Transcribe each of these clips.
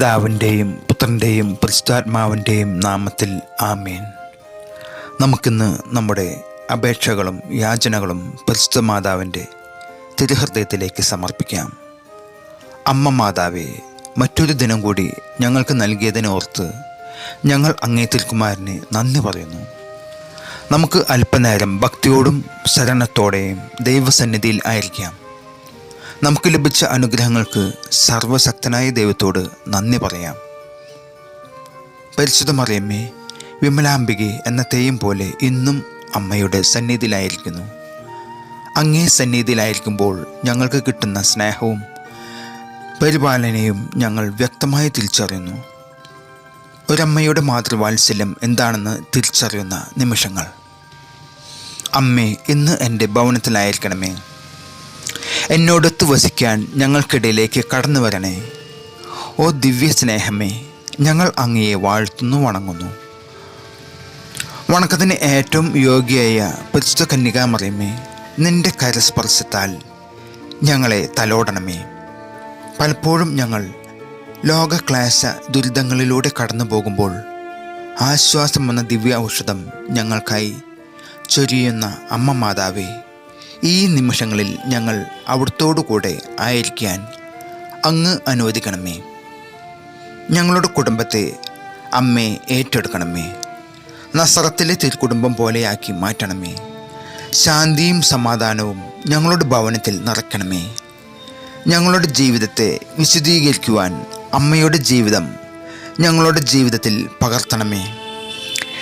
പിതാവിന്റെയും പുത്രന്റെയും പരിശുദ്ധാത്മാവിന്റെയും നാമത്തിൽ ആമേൻ. നമുക്കിന്ന് നമ്മുടെ അപേക്ഷകളും യാചനകളും പരിശുദ്ധ മാതാവിന്റെ തിരുഹൃദയത്തിലേക്ക് സമർപ്പിക്കാം. അമ്മ മാതാവേ മറ്റൊരു ദിനം കൂടി ഞങ്ങൾക്ക് നൽകിയതിനോർത്ത് ഞങ്ങൾ അങ്ങേ തിരുക്കുമാരനെ നന്ദി പറയുന്നു. നമുക്ക് അല്പനേരം ഭക്തിയോടും ശരണത്തോടെയും ദൈവസന്നിധിയിൽ ആയിരിക്കാം. നമുക്ക് ലഭിച്ച അനുഗ്രഹങ്ങൾക്ക് സർവശക്തനായ ദൈവത്തോട് നന്ദി പറയാം. പരിശുദ്ധ വിമലാംബികെ എന്ന തെയ്യം പോലെ ഇന്നും അമ്മയുടെ സന്നിധിയിലായിരിക്കുന്നു. അങ്ങേ സന്നിധിയിലായിരിക്കുമ്പോൾ ഞങ്ങൾക്ക് കിട്ടുന്ന സ്നേഹവും പരിപാലനയും ഞങ്ങൾ വ്യക്തമായി തിരിച്ചറിയുന്നു. ഒരമ്മയുടെ മാതൃവാത്സല്യം എന്താണെന്ന് തിരിച്ചറിയുന്ന നിമിഷങ്ങൾ. അമ്മേ ഇന്ന് എന്റെ ഭവനത്തിലായിരിക്കണമേ. എന്നോടൊത്ത് വസിക്കാൻ ഞങ്ങൾക്കിടയിലേക്ക് കടന്നു വരണേ. ഓ ദിവ്യ സ്നേഹമേ ഞങ്ങൾ അങ്ങയെ വാഴ്ത്തുന്നു വണങ്ങുന്നു. വണക്കത്തിന് ഏറ്റവും യോഗ്യയായ പരിശുദ്ധ കന്യകാമറിയമേ നിന്റെ കരസ്പർശത്താൽ ഞങ്ങളെ തലോടണമേ. പലപ്പോഴും ഞങ്ങൾ ലോക ക്ലേശ ദുരിതങ്ങളിലൂടെ കടന്നു പോകുമ്പോൾ ആശ്വാസം എന്ന ദിവ്യ ഔഷധം ഞങ്ങൾക്കായി ചൊരിയുന്ന അമ്മ മാതാവേ ഈ നിമിഷങ്ങളിൽ ഞങ്ങൾ അവിടുത്തോടു കൂടെ ആയിരിക്കാൻ അങ്ങ് അനുവദിക്കണമേ. ഞങ്ങളുടെ കുടുംബത്തെ അമ്മേ ഏറ്റെടുക്കണമേ. നസറത്തിലെ തിരുക്കുടുംബം പോലെയാക്കി മാറ്റണമേ. ശാന്തിയും സമാധാനവും ഞങ്ങളുടെ ഭവനത്തിൽ നിറയ്ക്കണമേ. ഞങ്ങളുടെ ജീവിതത്തെ വിശദീകരിക്കുവാൻ അമ്മയുടെ ജീവിതം ഞങ്ങളുടെ ജീവിതത്തിൽ പകർത്തണമേ.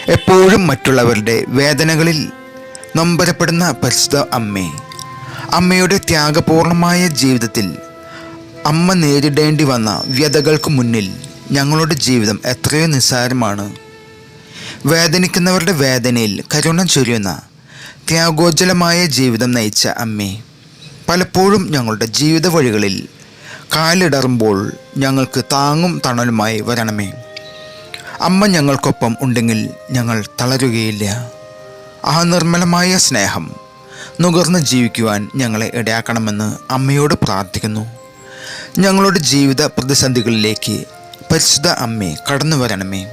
എപ്പോഴും മറ്റുള്ളവരുടെ വേദനകളിൽ നൊമ്പരപ്പെടുന്ന പരിശുദ്ധ അമ്മേ അമ്മയുടെ ത്യാഗപൂർണമായ ജീവിതത്തിൽ അമ്മ നേരിടേണ്ടി വന്ന വ്യതകൾക്ക് മുന്നിൽ ഞങ്ങളുടെ ജീവിതം എത്രയോ നിസ്സാരമാണ്. വേദനിക്കുന്നവരുടെ വേദനയിൽ കരുണ ചൊരിയുന്ന ത്യാഗോജ്ജലമായ ജീവിതം നയിച്ച അമ്മേ പലപ്പോഴും ഞങ്ങളുടെ ജീവിത വഴികളിൽ കാലിടറുമ്പോൾ ഞങ്ങൾക്ക് താങ്ങും തണലുമായി വരണമേ. അമ്മ ഞങ്ങൾക്കൊപ്പം ഉണ്ടെങ്കിൽ ഞങ്ങൾ തളരുകയില്ല. ആ നിർമ്മലമായ സ്നേഹം. നുകർന്ന് ജീവിക്കുവാൻ ഞങ്ങളെ ഇടയാക്കണമെന്ന് അമ്മയോട് പ്രാർത്ഥിക്കുന്നു. ഞങ്ങളുടെ ജീവിത പ്രതിസന്ധികളിലേക്ക് പരിശുദ്ധ അമ്മേ കടന്നു വരണമേ.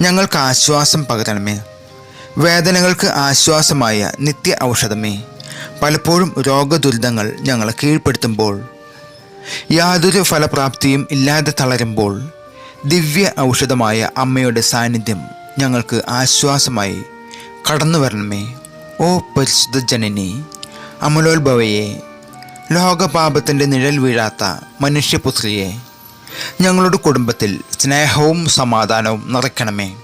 ഞങ്ങൾക്ക് ആശ്വാസം പകരണമേ. വേദനകൾക്ക് ആശ്വാസമായ നിത്യ ഔഷധമേ. പലപ്പോഴും രോഗദുരിതങ്ങൾ ഞങ്ങളെ കീഴ്പ്പെടുത്തുമ്പോൾ യാതൊരു ഫലപ്രാപ്തിയും ഇല്ലാതെ തളരുമ്പോൾ ദിവ്യ ഔഷധമായ അമ്മയുടെ സാന്നിധ്യം ഞങ്ങൾക്ക് ആശ്വാസമായി കടന്നു വരണമേ ഓ പരിശുദ്ധ ജനനി. അമലോത്ഭവയെ ലോകപാപത്തിന്റെ നിഴൽ വീഴാത്ത മനുഷ്യപുത്രിയെ ഞങ്ങളുടെ കുടുംബത്തിൽ സ്നേഹവും സമാധാനവും നിറയ്ക്കണമേ.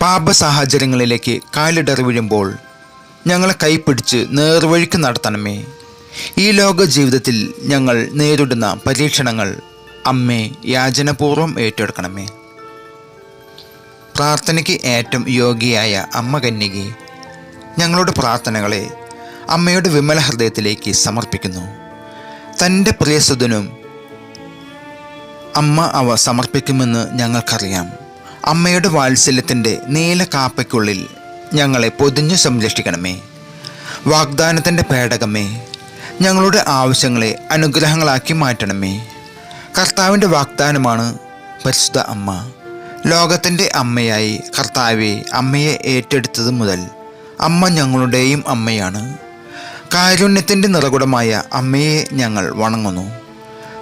പാപ സാഹചര്യങ്ങളിലേക്ക് കാലിടറി വീഴുമ്പോൾ ഞങ്ങളെ കൈപ്പിടിച്ച് നേർവഴിക്ക് നടത്തണമേ. ഈ ലോക ജീവിതത്തിൽ ഞങ്ങൾ നേരിടുന്ന പരീക്ഷണങ്ങൾ അമ്മേ യാചനപൂർവം ഏറ്റെടുക്കണമേ. പ്രാർത്ഥനയ്ക്ക് ഏറ്റവും യോഗ്യയായ അമ്മ കന്യകെ ഞങ്ങളുടെ പ്രാർത്ഥനകളെ അമ്മയുടെ വിമല ഹൃദയത്തിലേക്ക് സമർപ്പിക്കുന്നു. തന്റെ പ്രിയസുതനും അമ്മ അവ സമർപ്പിക്കുമെന്ന് ഞങ്ങൾക്കറിയാം. അമ്മയുടെ വാത്സല്യത്തിന്റെ നീല കാപ്പയ്ക്കുള്ളിൽ ഞങ്ങളെ പൊതിഞ്ഞു സംരക്ഷിക്കണമേ. വാഗ്ദാനത്തിന്റെ പേടകമേ ഞങ്ങളുടെ ആവശ്യങ്ങളെ അനുഗ്രഹങ്ങളാക്കി മാറ്റണമേ. കർത്താവിന്റെ വാഗ്ദാനമാണ് പരിശുദ്ധ അമ്മ. ലോകത്തിന്റെ അമ്മയായി കർത്താവെ അമ്മയെ ഏറ്റെടുത്തത് മുതൽ അമ്മ ഞങ്ങളുടെയും അമ്മയാണ്. കാരുണ്യത്തിന്റെ നിറകുടമായ അമ്മയെ ഞങ്ങൾ വണങ്ങുന്നു.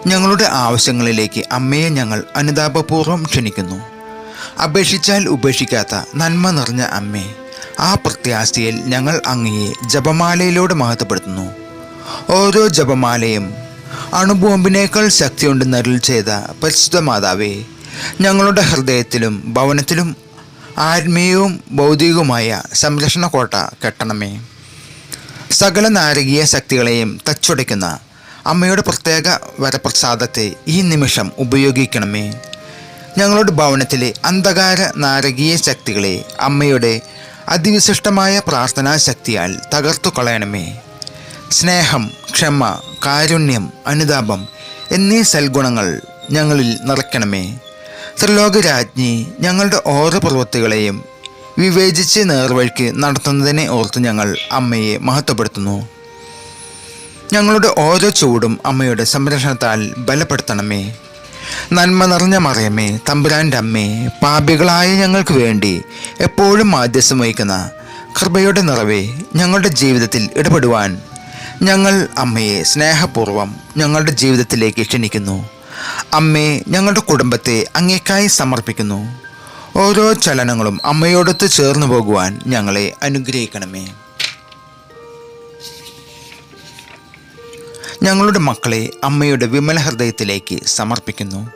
ഞങ്ങളുടെ ആവശ്യങ്ങളിലേക്ക് അമ്മയെ ഞങ്ങൾ അനുതാപപൂർവം ക്ഷണിക്കുന്നു. അപേക്ഷിച്ചാൽ ഉപേക്ഷിക്കാത്ത നന്മ നിറഞ്ഞ അമ്മേ ആ പ്രത്യാശയിൽ ഞങ്ങൾ അങ്ങയെ ജപമാലയിലൂടെ മഹത്വപ്പെടുത്തുന്നു. ഓരോ ജപമാലയും അണുബോംബിനേക്കാൾ ശക്തിയുണ്ടെന്ന് അരുൾ ചെയ്ത പരിശുദ്ധ മാതാവേ ഞങ്ങളുടെ ഹൃദയത്തിലും ഭവനത്തിലും ആത്മീയവും ഭൗതികവുമായ സംരക്ഷണ കോട്ട കെട്ടണമേ. സകല നാരകീയ ശക്തികളെയും തച്ചുടയ്ക്കുന്ന അമ്മയുടെ പ്രത്യേക വരപ്രസാദത്തെ ഈ നിമിഷം ഉപയോഗിക്കണമേ. ഞങ്ങളുടെ ഭവനത്തിലെ അന്ധകാര നാരകീയ ശക്തികളെ അമ്മയുടെ അതിവിശിഷ്ടമായ പ്രാർത്ഥനാ ശക്തിയാൽ തകർത്തു കളയണമേ. സ്നേഹം ക്ഷമ കാരുണ്യം അനുതാപം എന്നീ സൽഗുണങ്ങൾ ഞങ്ങളിൽ നിറയ്ക്കണമേ. ത്രിലോകരാജ്ഞി ഞങ്ങളുടെ ഓരോ പ്രവൃത്തികളെയും വിവേചിച്ച് നേർവഴിക്ക് നടത്തുന്നതിനെ ഓർത്ത് ഞങ്ങൾ അമ്മയെ മഹത്വപ്പെടുത്തുന്നു. ഞങ്ങളുടെ ഓരോ ചൂടും അമ്മയുടെ സംരക്ഷണത്താൽ ബലപ്പെടുത്തണമേ. നന്മ നിറഞ്ഞ മറിയമ്മേ തമ്പുരാന്റെ അമ്മേ പാപികളായ ഞങ്ങൾക്ക് വേണ്ടി എപ്പോഴും മാധ്യസ്ഥം വഹിക്കുന്ന കൃപയുടെ നിറവേ ഞങ്ങളുടെ ജീവിതത്തിൽ ഇടപെടുവാൻ ഞങ്ങൾ അമ്മയെ സ്നേഹപൂർവം ഞങ്ങളുടെ ജീവിതത്തിലേക്ക് ക്ഷണിക്കുന്നു. അമ്മേ ഞങ്ങളുടെ കുടുംബത്തെ അങ്ങേക്കായി സമർപ്പിക്കുന്നു. ഓരോ ചലനങ്ങളും അമ്മയോടൊത്ത് ചേർന്ന് പോകുവാൻ ഞങ്ങളെ അനുഗ്രഹിക്കണമേ. ഞങ്ങളുടെ മക്കളെ അമ്മയുടെ വിമല ഹൃദയത്തിലേക്ക് സമർപ്പിക്കുന്നു.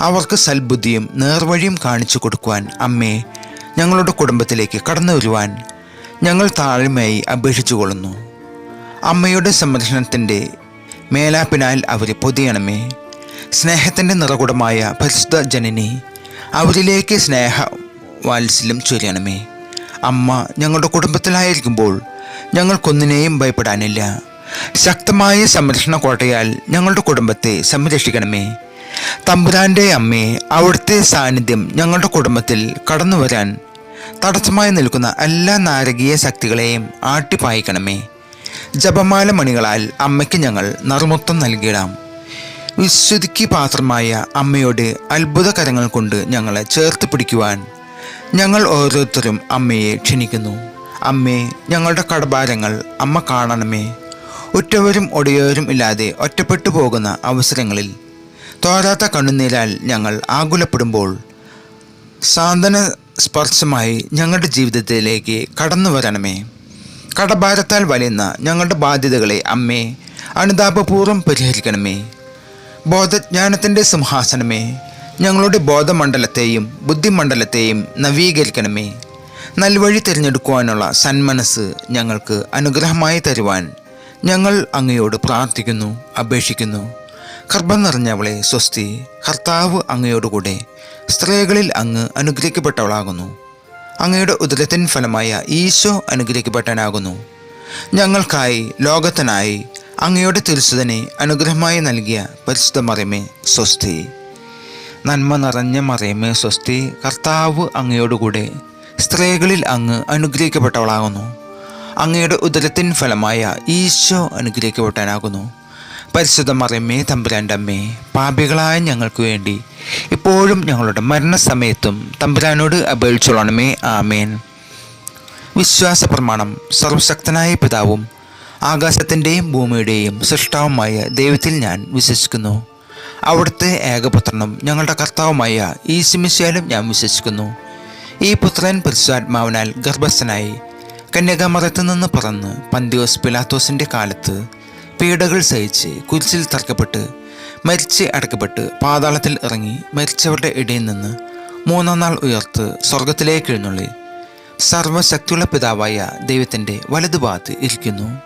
അവർക്ക് സൽബുദ്ധിയും നേർവഴിയും കാണിച്ചു കൊടുക്കുവാൻ അമ്മേ ഞങ്ങളുടെ കുടുംബത്തിലേക്ക് കടന്നു വരുവാൻ ഞങ്ങൾ താഴ്മയായി അപേക്ഷിച്ചുകൊള്ളുന്നു. അമ്മയുടെ സംരക്ഷണത്തിന്റെ മേലാപ്പിനാൽ അവരെ പൊതിയണമേ. സ്നേഹത്തിന്റെ നിറകുടമായ പരിശുദ്ധ ജനനി അവരിലേക്ക് സ്നേഹ വാത്സല്യം ചൊരിയണമേ. അമ്മ ഞങ്ങളുടെ കുടുംബത്തിലായിരിക്കുമ്പോൾ ഞങ്ങൾക്കൊന്നിനെയും ഭയപ്പെടാനില്ല. ശക്തമായ സംരക്ഷണ കോട്ടയാൽ ഞങ്ങളുടെ കുടുംബത്തെ സംരക്ഷിക്കണമേ. തമ്പുരാന്റെ അമ്മയെ അവിടുത്തെ സാന്നിധ്യം ഞങ്ങളുടെ കുടുംബത്തിൽ കടന്നു വരാൻ തടസ്സമായി നിൽക്കുന്ന എല്ലാ നാരകീയ ശക്തികളെയും ആട്ടിപ്പായിക്കണമേ. ജപമാല മണികളാൽ അമ്മയ്ക്ക് ഞങ്ങൾ നറുമുത്തം നൽകിയിടാം. വിശുദ്ധിക്ക് പാത്രമായ അമ്മയുടെ അത്ഭുത കരങ്ങൾ കൊണ്ട് ഞങ്ങളെ ചേർത്ത് പിടിക്കുവാൻ ഞങ്ങൾ ഓരോരുത്തരും അമ്മയെ ക്ഷണിക്കുന്നു. അമ്മേ ഞങ്ങളുടെ കടഭാരങ്ങൾ അമ്മ കാണണമേ. ഉറ്റവരും ഒടിയവരും ഇല്ലാതെ ഒറ്റപ്പെട്ടു പോകുന്ന അവസരങ്ങളിൽ തോരാത്ത കണ്ണുനീരാൽ ഞങ്ങൾ ആകുലപ്പെടുമ്പോൾ സാന്ത്വന സ്പർശമായി ഞങ്ങളുടെ ജീവിതത്തിലേക്ക് കടന്നു വരണമേ. കടഭാരത്താൽ വലയുന്ന ഞങ്ങളുടെ ബാധ്യതകളെ അമ്മേ അനുതാപപൂർവം പരിഹരിക്കണമേ. ബോധജ്ഞാനത്തിന്റെ സിംഹാസനമേ. ഞങ്ങളുടെ ബോധമണ്ഡലത്തെയും ബുദ്ധിമണ്ഡലത്തെയും നവീകരിക്കണമേ. നൽവഴി തിരഞ്ഞെടുക്കുവാനുള്ള സന്മനസ് ഞങ്ങൾക്ക് അനുഗ്രഹമായി തരുവാൻ ഞങ്ങൾ അങ്ങയോട് പ്രാർത്ഥിക്കുന്നു അപേക്ഷിക്കുന്നു. ഗർഭം നിറഞ്ഞവളെ സ്വസ്തി കർത്താവ് അങ്ങയോടുകൂടെ സ്ത്രീകളിൽ അങ്ങ് അനുഗ്രഹിക്കപ്പെട്ടവളാകുന്നു. അങ്ങയുടെ ഉദരത്തിൻ ഫലമായ ഈശോ അനുഗ്രഹിക്കപ്പെട്ടനാകുന്നു. ഞങ്ങൾക്കായി ലോകത്തിനായി അങ്ങയുടെ തിരുസുതനെ അനുഗ്രഹമായി നൽകിയ പരിശുദ്ധ മറിയമേ സ്വസ്തി. നന്മ നിറഞ്ഞ മറിയമേ സ്വസ്തി. കർത്താവ് അങ്ങയോടുകൂടെ സ്ത്രീകളിൽ അങ്ങ് അനുഗ്രഹിക്കപ്പെട്ടവളാകുന്നു. അങ്ങയുടെ ഉദരത്തിൻ ഫലമായ ഈശോ അനുഗ്രഹിക്കപ്പെട്ടാനാകുന്നു പരിശുദ്ധ മറിയമ്മേ തമ്പുരാന്റെ അമ്മേ പാപികളായ ഞങ്ങൾക്ക് വേണ്ടി ഇപ്പോഴും ഞങ്ങളുടെ മരണസമയത്തും തമ്പുരാനോട് അപേക്ഷിച്ചോളണമേ. ആമേൻ. വിശ്വാസ പ്രമാണം സർവശക്തനായ പിതാവും ആകാശത്തിന്റെയും ഭൂമിയുടെയും സൃഷ്ടാവുമായ ദൈവത്തിൽ ഞാൻ വിശ്വസിക്കുന്നു. അവിടുത്തെ ഏകപുത്രനും ഞങ്ങളുടെ കർത്താവുമായ ഈ സിമിശാലും ഞാൻ വിശ്വസിക്കുന്നു. ഈ പുത്രൻ പരിശുദ്ധാത്മാവിനാൽ ഗർഭസ്ഥനായി കന്യകാമറത്ത് നിന്ന് പറന്ന് പന്തിയോസ് പിലാത്തോസിന്റെ കാലത്ത് പീഡകൾ സഹിച്ച് കുരിശിൽ തർക്കപ്പെട്ട് മരിച്ച് അടക്കപ്പെട്ട് പാതാളത്തിൽ ഇറങ്ങി മരിച്ചവരുടെ ഇടയിൽ നിന്ന് മൂന്നാം നാൾ ഉയർത്ത് സ്വർഗത്തിലേക്ക് എഴുന്നള്ളി. സർവശക്തിയുള്ള പിതാവായ ദൈവത്തിന്റെ വലതുഭാഗത്ത് ഇരിക്കുന്നു.